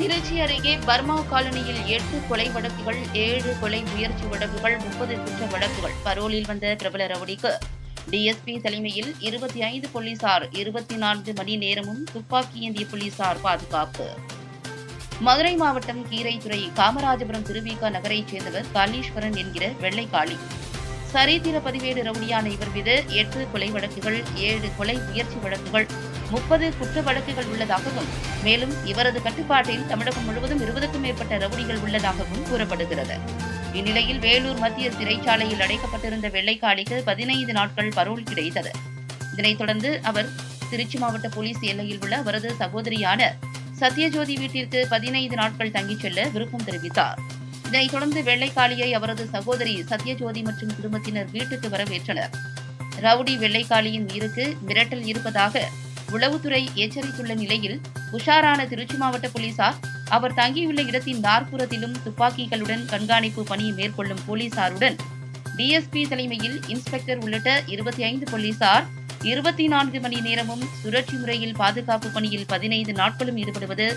திருச்சி அருகே பர்மா காலனியில் எட்டு கொலை வழக்குகள் ஏழு கொலை முயற்சி வழக்குகள் முப்பது குற்ற வழக்குகள் பரோலில் வந்த பிரபல ரவுடிக்கு. டிஎஸ்பி தலைமையில் இருபத்தி ஐந்து போலீசார் இருபத்தி நான்கு மணி நேரமும் துப்பாக்கி ஏந்திய போலீசார் பாதுகாப்பு. மதுரை மாவட்டம் கீரைத்துறை காமராஜபுரம் திருவிக நகரைச் சேர்ந்தவர் காலீஸ்வரன் என்கிற வெள்ளைக்காளி. சரித்திர பதிவேடு ரவுடியான இவர் மீது எட்டு கொலை வழக்குகள் ஏழு கொலை முயற்சி வழக்குகள் முப்பது குற்ற வழக்குகள் உள்ளதாகவும் மேலும் இவரது கட்டுப்பாட்டில் தமிழகம் முழுவதும் இருபதுக்கும் மேற்பட்ட ரவுடிகள் உள்ளதாகவும் கூறப்படுகிறது. இந்நிலையில் வேலூர் மத்திய சிறைச்சாலையில் அடைக்கப்பட்டிருந்த வெள்ளைக்காளிக்கு பதினைந்து நாட்கள் பரோல் கிடைத்தது. இதனைத் தொடர்ந்து அவர் திருச்சி மாவட்ட போலீஸ் எல்லையில் உள்ள அவரது சகோதரியான சத்யஜோதி வீட்டிற்கு பதினைந்து நாட்கள் தங்கிச் செல்ல விருப்பம் தெரிவித்தார். இதனைத் தொடர்ந்து வெள்ளைக்காளியை அவரது சகோதரி சத்யஜோதி மற்றும் குடும்பத்தினர் வீட்டுக்கு வரவேற்றனர். ரவுடி வெள்ளைக்காளியின் உயிருக்கு மிரட்டல் இருப்பதாக உளவுத்துறை எச்சரித்துள்ள நிலையில் உஷாரான திருச்சி மாவட்ட போலீசார் அவர் தங்கியுள்ள இடத்தின் நாற்புறத்திலும் துப்பாக்கிகளுடன் கண்காணிப்பு பணியை மேற்கொள்ளும் போலீசாருடன் டிஎஸ்பி தலைமையில் இன்ஸ்பெக்டர் உள்ளிட்ட இருபத்தி ஐந்து போலீசார் இருபத்தி நான்கு மணி நேரமும் சுழற்சி முறையில் பாதுகாப்பு பணியில் பதினைந்து நாட்களும் ஈடுபடுவது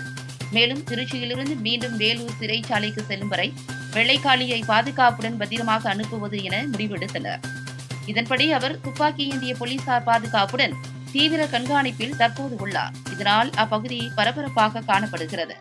மேலும் திருச்சியிலிருந்து மீண்டும் வேலூர் சிறைச்சாலைக்கு செல்லும் வரை வெள்ளைக்காளியை பாதுகாப்புடன் பத்திரமாக அனுப்புவது என முடிவெடுத்தனர். இதன்படி அவர் துப்பாக்கி ஏந்திய போலீசார் பாதுகாப்புடன் தீவிர கண்காணிப்பில் தற்போது உள்ளார். இதனால் அப்பகுதி பரபரப்பாக காணப்படுகிறது.